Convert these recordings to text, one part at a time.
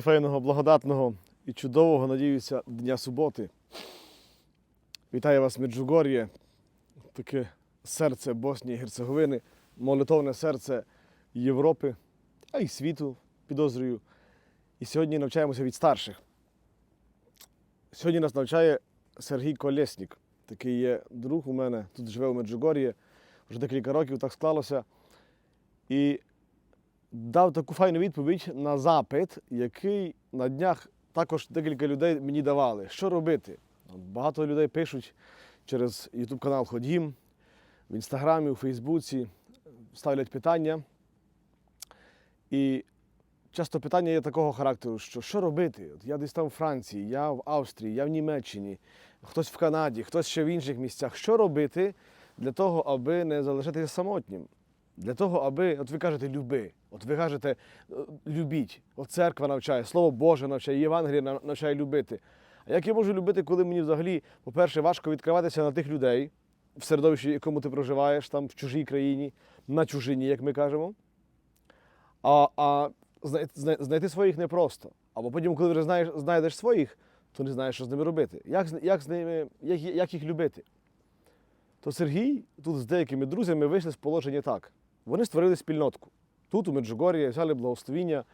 файного, благодатного і чудового, надіюся, дня суботи. Вітаю вас, Меджугор'є, таке серце Боснії і Герцеговини, молитовне серце Європи, а й світу, підозрюю. І сьогодні навчаємося від старших. Сьогодні нас навчає Сергій Колєснік. Такий є друг у мене, тут живе у Меджугор'ї, вже декілька років так склалося. І дав таку файну відповідь на запит, який на днях також декілька людей мені давали. Що робити? Багато людей пишуть через YouTube канал Ходім, в інстаграмі, у Фейсбуці, ставлять питання. І часто питання є такого характеру, що що робити? От я десь там в Франції, я в Австрії, я в Німеччині, хтось в Канаді, хтось ще в інших місцях. Що робити для того, аби не залишитися самотнім? Для того, аби, от ви кажете, люби. От ви кажете, е, любіть. От церква навчає, Слово Боже навчає, Євангеліє навчає любити. А як я можу любити, коли мені взагалі, по-перше, важко відкриватися на тих людей в середовищі, в якому ти проживаєш, там в чужій країні, на чужині, як ми кажемо. А, а знай- знай- знайти своїх непросто. Або потім, коли вже знаєш, знайдеш своїх, то не знаєш, що з ними робити. Як, як, з ними, як, як їх любити? То Сергій тут з деякими друзями вийшли з положення так. Вони створили спільнотку. Тут, у Меджугор'ї, взяли благословіння,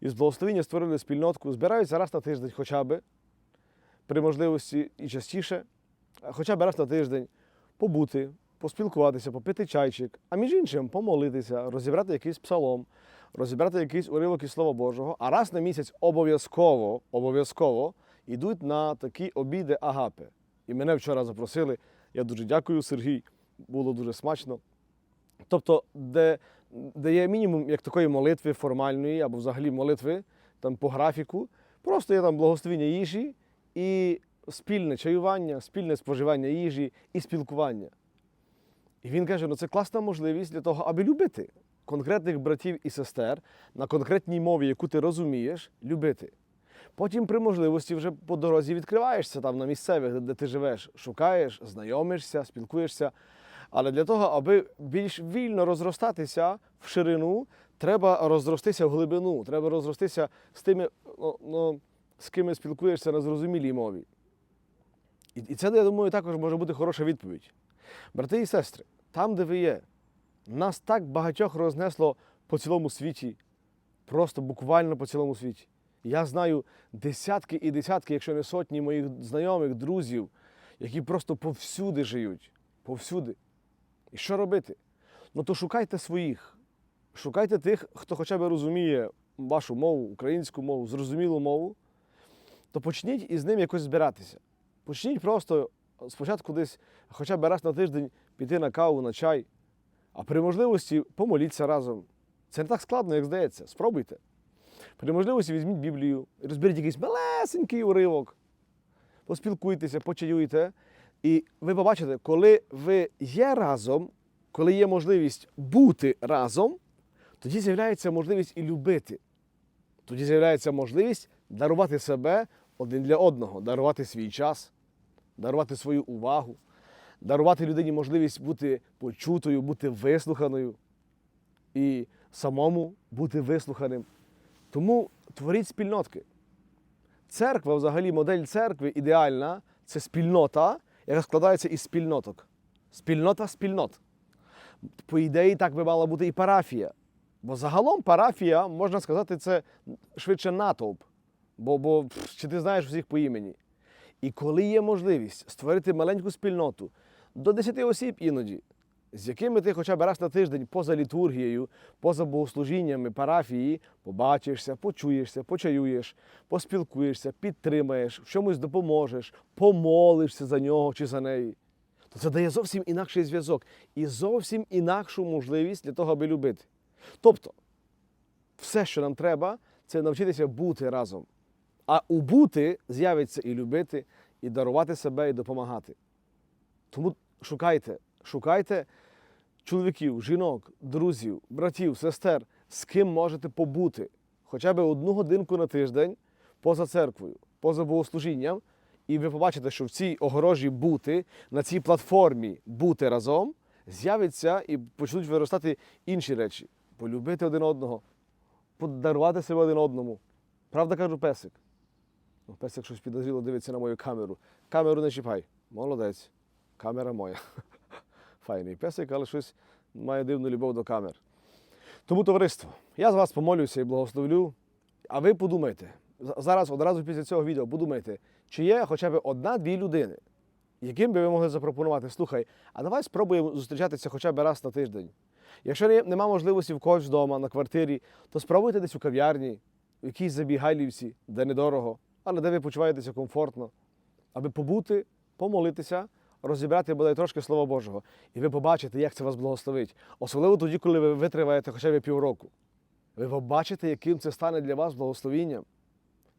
і з благословіння створили спільнотку, збираються раз на тиждень хоча б, при можливості і частіше, хоча б раз на тиждень побути, поспілкуватися, попити чайчик, а між іншим помолитися, розібрати якийсь псалом, розібрати якийсь уривок із Слова Божого, а раз на місяць обов'язково, обов'язково йдуть на такі обіди агапи. І мене вчора запросили. Я дуже дякую, Сергій. Було дуже смачно. Тобто, де, де є мінімум як такої молитви формальної або взагалі молитви там по графіку, просто є там благословіння їжі і спільне чаювання, спільне споживання їжі і спілкування. І він каже: ну це класна можливість для того, аби любити конкретних братів і сестер на конкретній мові, яку ти розумієш, любити. Потім при можливості вже по дорозі відкриваєшся там на місцевих, де, ти живеш, шукаєш, знайомишся, спілкуєшся. Але для того, аби більш вільно розростатися в ширину, треба розростися в глибину, треба розростися з тими, ну, ну, з ким спілкуєшся на зрозумілій мові. І, і це, я думаю, також може бути хороша відповідь. Брати і сестри, там, де ви є, нас так багатьох рознесло по цілому світі, просто буквально по цілому світі. Я знаю десятки і десятки, якщо не сотні моїх знайомих, друзів, які просто повсюди живуть. Повсюди. І що робити? Ну то шукайте своїх. Шукайте тих, хто хоча б розуміє вашу мову, українську мову, зрозумілу мову, то почніть із ним якось збиратися. Почніть просто спочатку десь хоча б раз на тиждень піти на каву, на чай, а при можливості помоліться разом. Це не так складно, як здається. Спробуйте. При можливості візьміть Біблію, розберіть якийсь малесенький уривок, поспілкуйтеся, почаюйте. І ви побачите, коли ви є разом, коли є можливість бути разом, тоді з'являється можливість і любити. Тоді з'являється можливість дарувати себе один для одного, дарувати свій час, дарувати свою увагу, дарувати людині можливість бути почутою, бути вислуханою і самому бути вислуханим. Тому творіть спільнотки. Церква, взагалі, модель церкви ідеальна це спільнота, яка складається із спільноток. Спільнота спільнот. По ідеї, так би мала бути і парафія. Бо загалом парафія, можна сказати, це швидше натовп. Бо, бо чи ти знаєш всіх по імені. І коли є можливість створити маленьку спільноту до 10 осіб іноді, з якими ти хоча б раз на тиждень поза літургією, поза богослужіннями парафії побачишся, почуєшся, почаюєш, поспілкуєшся, підтримаєш, в чомусь допоможеш, помолишся за нього чи за неї, то це дає зовсім інакший зв'язок і зовсім інакшу можливість для того, аби любити. Тобто, все, що нам треба, це навчитися бути разом. А у бути з'явиться і любити, і дарувати себе, і допомагати. Тому шукайте, шукайте чоловіків, жінок, друзів, братів, сестер, з ким можете побути хоча б одну годинку на тиждень поза церквою, поза богослужінням, і ви побачите, що в цій огорожі бути, на цій платформі бути разом, з'явиться і почнуть виростати інші речі. Полюбити один одного, подарувати себе один одному, Правда кажу песик. Ну, Песик щось підозріло дивиться на мою камеру. Камеру не чіпай. Молодець. Камера моя. Файний песик, але щось має дивну любов до камер. Тому, товариство, я з вас помолюся і благословлю. А ви подумайте, зараз одразу після цього відео подумайте, чи є хоча б одна-дві людини, яким би ви могли запропонувати, слухай, а давай спробуємо зустрічатися хоча б раз на тиждень. Якщо не- нема можливості в когось вдома, на квартирі, то спробуйте десь у кав'ярні, в якійсь забігайлівці, де недорого, але де ви почуваєтеся комфортно, аби побути, помолитися, розібрати бодай трошки Слова Божого. І ви побачите, як це вас благословить. Особливо тоді, коли ви витриваєте хоча б півроку. Ви побачите, яким це стане для вас благословінням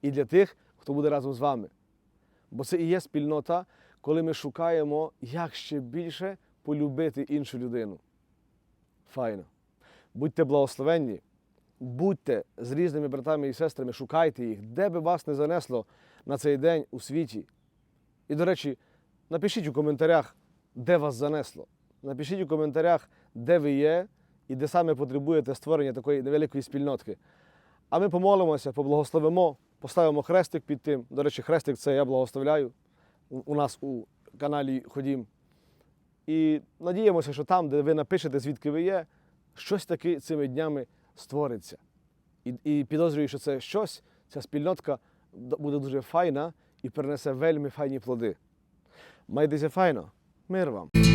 і для тих, хто буде разом з вами. Бо це і є спільнота, коли ми шукаємо, як ще більше полюбити іншу людину. Файно. Будьте благословенні, будьте з різними братами і сестрами, шукайте їх, де би вас не занесло на цей день у світі. І, до речі, напишіть у коментарях, де вас занесло. Напишіть у коментарях, де ви є і де саме потребуєте створення такої невеликої спільнотки. А ми помолимося, поблагословимо, поставимо хрестик під тим. До речі, хрестик це я благословляю у нас у каналі Ходім. І надіємося, що там, де ви напишете, звідки ви є, щось таки цими днями створиться. І, і підозрюю, що це щось, ця спільнотка буде дуже файна і принесе вельми файні плоди. Mai dise fajno. Mir vam.